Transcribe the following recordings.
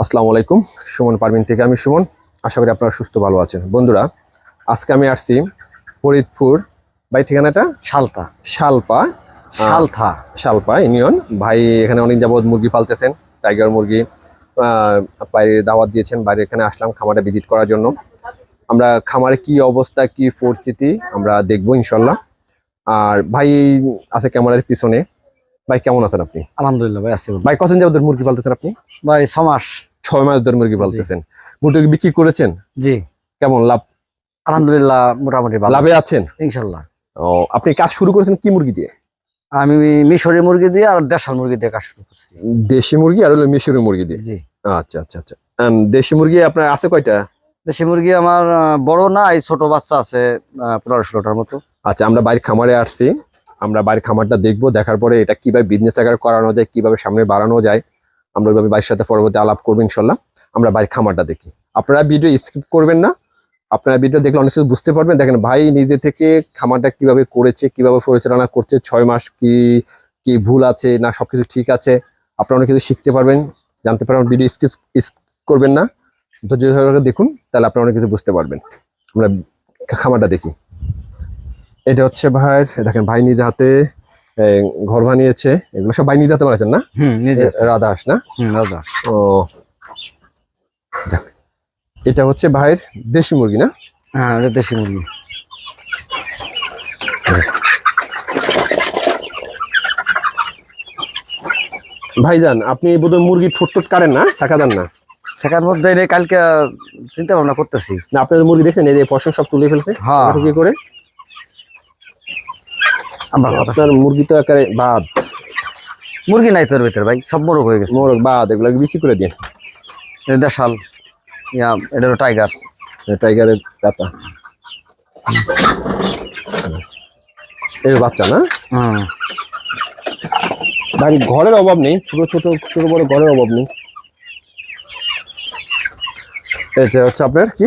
আসসালামু আলাইকুম সুমন পারমিন থেকে আমি সুমন। আশা করি আপনারা সুস্থ ভালো আছেন। বন্ধুরা আজকে আমি আসছি ফরিদপুর ভাই ঠিকানাটা? শালতা। শালপা। শালথা। শালপা ইউনিয়ন। ভাই এখানে অনেক যাবত মুরগি পালতেছেন টাইগার মুরগি। বাইরে দাওয়াত দিয়েছেন বাইরে এখানে আসলাম খামারে ভিজিট করার জন্য। আমরা খামারে কি অবস্থা কি পরিস্থিতি আমরা দেখব ইনশাল্লাহ। আর ভাই আছে ক্যামেরার পিছনে। ভাই কেমন আছেন আপনি? আলহামদুলিল্লাহ ভাই আছি ভাই কতদিন যাবত মুরগি পালতেছেন আপনি? ভাই ছমাস ছয় মাস ধরে মুরগি পালতেছেন। মুরগি বিক্রি করেছেন? জি। কেমন লাভ? আলহামদুলিল্লাহ মোটামুটি ভালো। লাভে আছেন? ইনশাল্লাহ। ও আপনি কাজ শুরু করেছেন কি মুরগি দিয়ে? আমি মিশরি মুরগি দিয়ে আর দেশাল মুরগি দিয়ে কাজ শুরু করছি। দেশি মুরগি আর হলো মিশরি মুরগি দিয়ে? জি। আচ্ছা আচ্ছা আচ্ছা। দেশি মুরগি আপনার আছে কয়টা? দেশি মুরগি আমার বড় না এই ছোট বাচ্চা আছে পনেরো ষোলোটার মতো। আচ্ছা আমরা বাইরে খামারে আসছি। আমরা বাইরের খামারটা দেখব, দেখার পরে এটা কীভাবে বিজনেস আকার করানো যায়, কীভাবে সামনে বাড়ানো যায়, আমরা ওইভাবে বাইরের সাথে পরবর্তী আলাপ করব ইনশাল্লাহ, আমরা বাইরের খামারটা দেখি। আপনারা ভিডিও স্কিপ করবেন না, আপনারা ভিডিও দেখলে অনেক কিছু বুঝতে পারবেন। দেখেন ভাই নিজে থেকে খামারটা কীভাবে করেছে, কীভাবে পরিচালনা করছে, ছয় মাস কি কি ভুল আছে, না সবকিছু ঠিক আছে, আপনারা অনেক কিছু শিখতে পারবেন, জানতে পারবেন ভিডিও স্কিপ করবেন না। ধৈর্য দেখুন, তাহলে আপনারা অনেক কিছু বুঝতে পারবেন। আমরা খামারটা দেখি। এটা হচ্ছে ভাই দেখেন ভাই নিজে হাতে ঘর বানিয়েছে। এগুলো সব ভাই নিজে হাতে বানাচ্ছেন না? রাধা হাঁস না? ও। এটা হচ্ছে ভাইয়ের দেশি মুরগি না? হ্যাঁ এটা দেশি মুরগি। ভাইজান আপনি বোধহয় মুরগি ঠোঁট ঠোঁট কাটেন না? শাখা দেন না? সেখার মধ্যে কালকে চিন্তা ভাবনা করতেছি। না আপনাদের মুরগি দেখছেন এই যে পশম সব তুলে ফেলছে? হ্যাঁ। করে? আপনার মুরগি তো একেবারে বাদ। মুরগি নাই তোর ভিতরে ভাই সব বড় হয়ে গেছে। মোরগ বাদ এগুলো বিক্রি করে দিন। দেশাল ইয়া এটা হলো টাইগার। টাইগারের পাতা। এই বাচ্চা না? ভাই ঘরের অভাব নেই ছোট ছোট ছোট বড় ঘরের অভাব নেই। এটা হচ্ছে আপনার কি?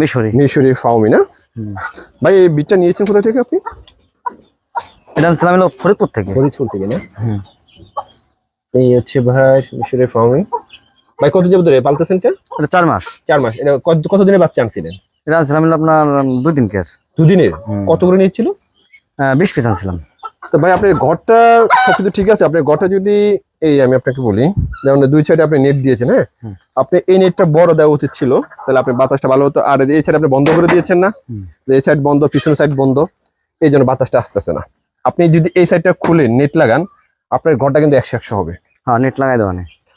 মিশরি। মিশরি ফাউমি না? ভাই এই বিটটা নিয়েছেন কোথা থেকে আপনি? এটা আনছিলাম হলো ফরিদপুর থেকে। ফরিদপুর থেকে না। এই হচ্ছে ভাই মিশরি ফাউমি ভাই কত যাব ধরে পালতেছেন এটা? এটা চার মাস। চার মাস। এটা কত দিনের বাচ্চা আনছিলেন? এটা আনছিলাম হলো আপনার দুই দিন কেস দুদিনের। কত করে নিয়েছিল? বিশ পিস আনছিলাম। তো ভাই আপনার ঘরটা সবকিছু ঠিক আছে? আপনার ঘরটা যদি এই আমি আপনাকে বলি যেমন দুই সাইডে আপনি নেট দিয়েছেন হ্যাঁ? আপনি এই নেটটা বড় দেওয়া উচিত ছিল তাহলে আপনি বাতাসটা ভালো হতো। আর এই সাইড আপনি বন্ধ করে দিয়েছেন না। এই সাইড বন্ধ পিছনের সাইড বন্ধ। এই জন্য বাতাসটা আসতেছে না। আপনি যদি এই সাইডটা খুলে নেট লাগান আপনার ঘরটা কিন্তু একশো একশো হবে। হ্যাঁ নেট লাগাই দেওয়া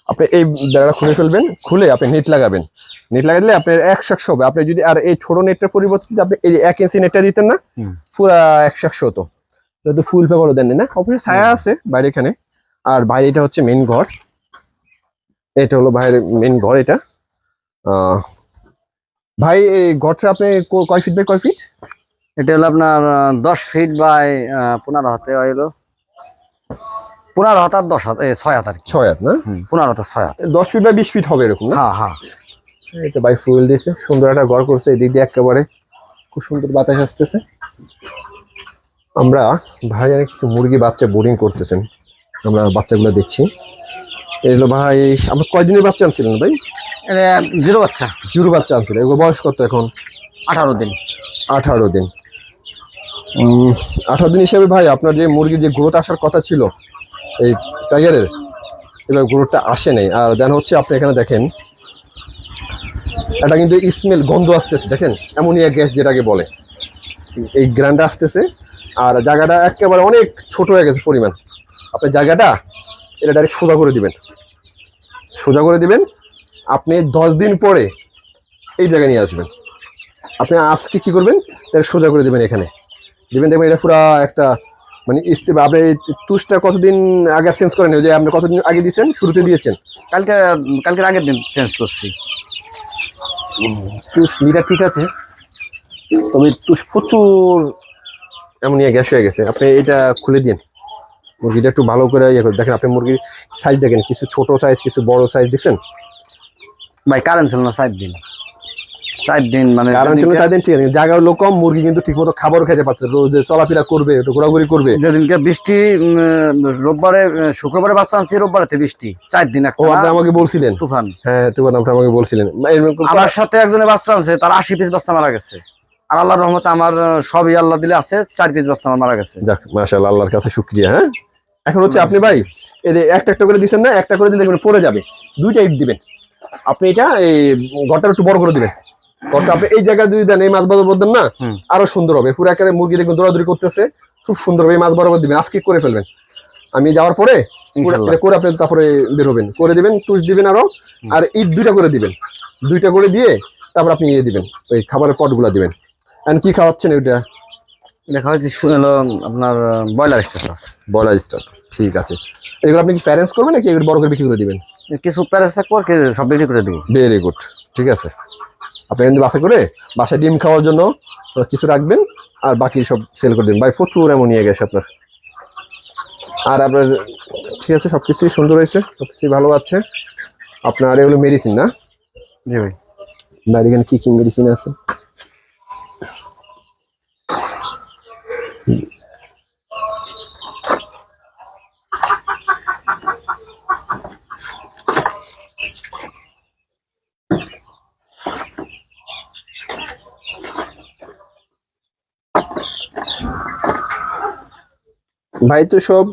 আপনি এই জায়গাটা খুলে ফেলবেন খুলে আপনি নেট লাগাবেন। নেট লাগাই দিলে আপনার একশো একশো হবে। আপনি যদি আর এই ছোট নেটটার পরিবর্তে আপনি এই যে এক ইঞ্চি নেটটা দিতেন না। পুরা একশো একশো হতো। যেহেতু ফুল পেপারও দেননি না অবশ্যই ছায়া আছে বাইরে এখানে। আর বাইরে এটা হচ্ছে মেন ঘর। এটা হলো বাইরের মেন ঘর এটা। আহ, ভাই এই ঘরটা আপনি কয় ফিট বাই কয় ফিট এটা হলো আপনার দশ ফিট বাই পনেরো হাতে হইল পনেরো হাত আর দশ হাত ছয় হাত আর ছয় হাত না? পনেরো হাতে ছয় হাত। দশ ফিট বাই বিশ ফিট হবে এরকম হ্যাঁ হ্যাঁ। তো ভাই ফুল দিয়েছে সুন্দর একটা ঘর করছে এদিক দিয়ে একেবারে। খুব সুন্দর বাতাস আসতেছে। আমরা ভাই অনেক কিছু মুরগি বাচ্চা বোরিং করতেছেন। আমরা বাচ্চাগুলো দেখছি। এগুলো ভাই আমরা কয়দিনের বাচ্চা আনছিলেন ভাই? জিরো বাচ্চা। জিরো বাচ্চা আনছিলেন। এগুলো বয়স কত এখন? আঠারো দিন। আঠারো দিন। আঠারো দিন হিসাবে ভাই আপনার যে মুরগির যে গ্রোথ আসার কথা ছিল, এই টাইগারের এবার গ্রোথটা আসে নাই। আর দেন হচ্ছে আপনি এখানে দেখেন, এটা কিন্তু স্মেল গন্ধ আসতেছে, দেখেন অ্যামোনিয়া গ্যাস যেটাকে বলে। এই গ্রান্ডা আসতেছে, আর জায়গাটা একেবারে অনেক ছোট হয়ে গেছে পরিমাণ। আপনি জায়গাটা, এটা ডাইরেক্ট সোজা করে দিবেন। সোজা করে দিবেন, আপনি দশ দিন পরে এই জায়গায় নিয়ে আসবেন। আপনি আজকে কি করবেন, এটা সোজা করে দেবেন এখানে। দিবেন দেখবেন এটা পুরা একটা মানে ইস্তে- আপনি তুষটা কতদিন আগে চেঞ্জ করেন যে আপনি কতদিন আগে দিয়েছেন? শুরুতে দিয়েছেন? কালকে কালকের আগের দিন চেঞ্জ করছি। তুষ নিটা ঠিক আছে তবে তুষ প্রচুর এমন ইয়ে গ্যাস হয়ে গেছে। আপনি এটা খুলে দিন। মুরগিটা একটু ভালো করে ইয়ে করে দেখেন আপনি মুরগির সাইজ দেখেন কিছু ছোট সাইজ কিছু বড় সাইজ দেখছেন? ভাই কারেন্ট না সাত দিন চার দিন মানে কারণ ছিল চার দিন ঠিক আছে। জায়গার লোক কম মুরগি কিন্তু ঠিক মতো খাবারও খেতে পারছে রোজ চলাফেরা করবে একটু ঘোরাঘুরি করবে। যেদিনকে বৃষ্টি রোববারে শুক্রবারে বাচ্চা আনছি রোববারে বৃষ্টি। চার দিন ও আপনি আমাকে বলছিলেন? তুফান। হ্যাঁ তোমার নামটা আমাকে বলছিলেন। আমার সাথে একজনের বাচ্চা আছে তার আশি পিস বাচ্চা মারা গেছে। আর আল্লাহর রহমতে আমার সবই আল্লাহ দিলে আছে চার পিস বাচ্চা আমার মারা গেছে। যাক মাশাআল্লাহ আল্লাহর কাছে শুকরিয়া হ্যাঁ? এখন হচ্ছে আপনি ভাই এই যে একটা একটা করে দিচ্ছেন না একটা করে দিলে দেখবেন পড়ে যাবে। দুইটা ইট দিবেন। আপনি এটা এই ঘরটা একটু বড় করে দিবেন। আপনি এই জায়গায় যদি দেন এই মাছ বরাবর দেন না আরও সুন্দর হবে। পুরো একেবারে মুরগি দেখবেন দৌড়াদৌড়ি করতেছে। খুব সুন্দর হবে এই মাছ বরাবর দিবেন আজকে করে ফেলবেন। আমি যাওয়ার পরে পুরো করে আপনি তারপরে বের হবেন। করে দিবেন তুষ দিবেন আরও আর ইট দুইটা করে দিবেন। দুইটা করে দিয়ে তারপর আপনি ইয়ে দিবেন ওই খাবারের পটগুলা দিবেন। আর কি খাওয়াচ্ছেন ওইটা? দেখা হচ্ছে শুনলো আপনার ব্রয়লার স্টেশন বয়লার স্টার ঠিক আছে। এগুলো আপনি কি প্যারেন্টস করবেন নাকি এগুলো বড় করে বিক্রি করে দিবেন? কিছু প্যারেস থাকব আর সব বিক্রি করে দিবো। ভেরি গুড ঠিক আছে। আপনি এমনি বাসা করে বাসায় ডিম খাওয়ার জন্য কিছু রাখবেন আর বাকি সব সেল করে দিন ভাই প্রচুর এমন নিয়ে গেছে আপনার। আর আপনার ঠিক আছে সব কিছুই সুন্দর হয়েছে সব কিছুই ভালো আছে। আপনার এগুলো মেডিসিন না? জি ভাই। বাইরে এখানে কী কী মেডিসিন আছে? ভাই তো সব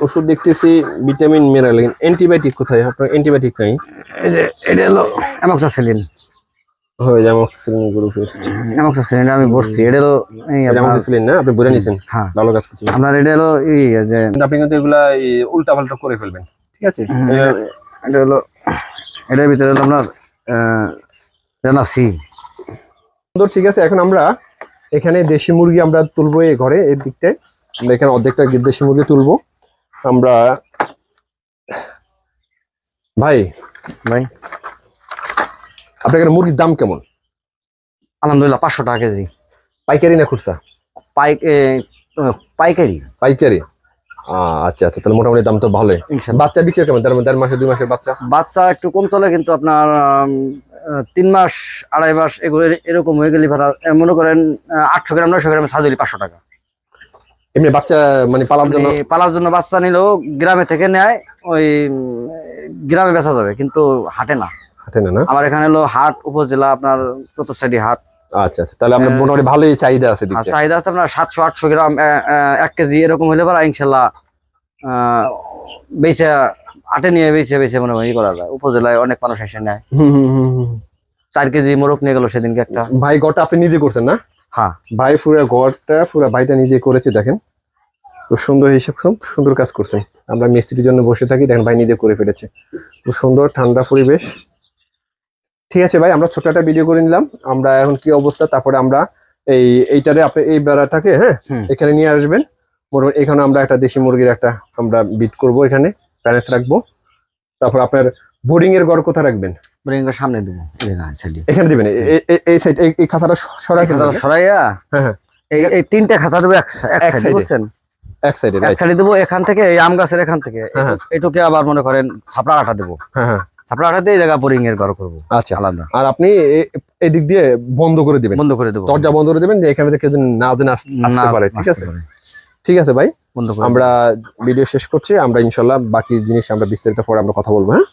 ওষুধ দেখতেছি ভিটামিন মিনারেল অ্যান্টিবায়োটিক কোথায়? আপনার অ্যান্টিবায়োটিক নাই? এই যে এটা হলো অ্যামক্সাসিলিন হয়ে যায় অক্সিজেন গ্রুপের অ্যামক্সাসিলিন আমি বসছি। এটা হলো এই এটা না? আপনি বুঝে নিছেন? হ্যাঁ। ভালো কাজ করছেন। আপনার এটা হলো এই যে আপনি কিন্তু এগুলা উল্টা পাল্টা করে ফেলবেন। ঠিক আছে? এটা- এটা হলো এটার ভিতরে হলো আপনার রেনাসি সুন্দর ঠিক আছে? এখন আমরা এখানে দেশি মুরগি আমরা তুলবো এই ঘরে এর দিকটায়। আমরা এখানে অর্ধেকটা দেশি মুরগি তুলবো। আমরা ভাই ভাই। আপনার এখানে মুরগির দাম কেমন? আলহামদুলিল্লাহ পাঁচশো টাকা কেজি। পাইকারি না খুচরা? পাইক পাইকারি। পাইকারি? আচ্ছা আচ্ছা তাহলে মোটামুটি দাম তো ভালোই। বাচ্চা বিক্রি কেমন? দেড় দেড় মাসে দুই মাসের বাচ্চা? বাচ্চা একটু কম চলে কিন্তু আপনার তিন মাস আড়াই মাস এগুলো এরকম হয়ে গেলে ভাড়া মনে করেন আটশো গ্রাম নয়শো গ্রাম সাজলি পাঁচশো টাকা। এমনি বাচ্চা মানে পালার জন্য? পালার জন্য বাচ্চা নিলেও গ্রামে থেকে নেয় ওই গ্রামে বেচা যাবে কিন্তু হাটে না। হাটে না না? আমার এখানে হলো হাট উপজেলা আপনার চতুর্সাইডি হাট। আচ্ছা আচ্ছা তাহলে আপনার হ্যাঁ। মোটামুটি ভালোই চাহিদা আছে চাহিদা আছে আপনার সাতশো আটশো গ্রাম এক কেজি এরকম হলে পারা ইনশাল্লাহ আহ, বেচে আটে নিয়ে বেচে বেচে মনে হয় করা যায়। উপজেলায় অনেক মানুষ এসে নেয়। চার কেজি মোরগ নিয়ে গেল সেদিনকে একটা। ভাই আপনি নিজে করছেন না? হ্যাঁ। ভাই পুরো ঘরটা পুরো ভাইটা নিজে করেছে দেখেন। খুব সুন্দর হিসেব খুব সুন্দর কাজ করছেন। আমরা মিস্ত্রির জন্য বসে থাকি দেখেন ভাই নিজে করে ফেলেছে। খুব সুন্দর ঠান্ডা পরিবেশ। ঠিক আছে ভাই আমরা ছোট একটা ভিডিও করে নিলাম। আমরা এখন কি অবস্থা? তারপরে আমরা এই এইটারে আপনি এই বেড়াটাকে হ্যাঁ এখানে নিয়ে আসবেন। মোটামুটি এখানে আমরা একটা দেশি মুরগির একটা আমরা বিট করব এখানে প্যারেন্টস রাখব। তারপর আপনার বোর্ডিং এর ঘর কোথায় রাখবেন? ব্রেঙ্গের সামনে দেবো। এখানে দিবেন এই সাইড এই খাতাটা সরাই সরাইয়া হ্যাঁ হ্যাঁ। এই এই তিনটা খাতা দেবো এক সাইডে বুঝছেন? এক সাইডে এক সাইডে দেবো এখান থেকে এই আম গাছের এখান থেকে। হ্যাঁ। এটুকে আবার মনে করেন ছাপড়া আঠা দেবো। হ্যাঁ হ্যাঁ। ছাপড়া আঠা দিয়ে জায়গা বোরিং এর ঘর করব। আচ্ছা। আলাদা। আর আপনি এ- এই দিক দিয়ে বন্ধ করে দিবেন। বন্ধ করে দেবো। দরজা বন্ধ করে দিবেন যে এখানে থেকে না যেন আসতে না, পারে ঠিক আছে? ঠিক আছে ভাই। বন্ধ আমরা ভিডিও শেষ করছি আমরা ইনশাল্লাহ বাকি জিনিস আমরা বিস্তারিত পরে আমরা কথা বলব হ্যাঁ?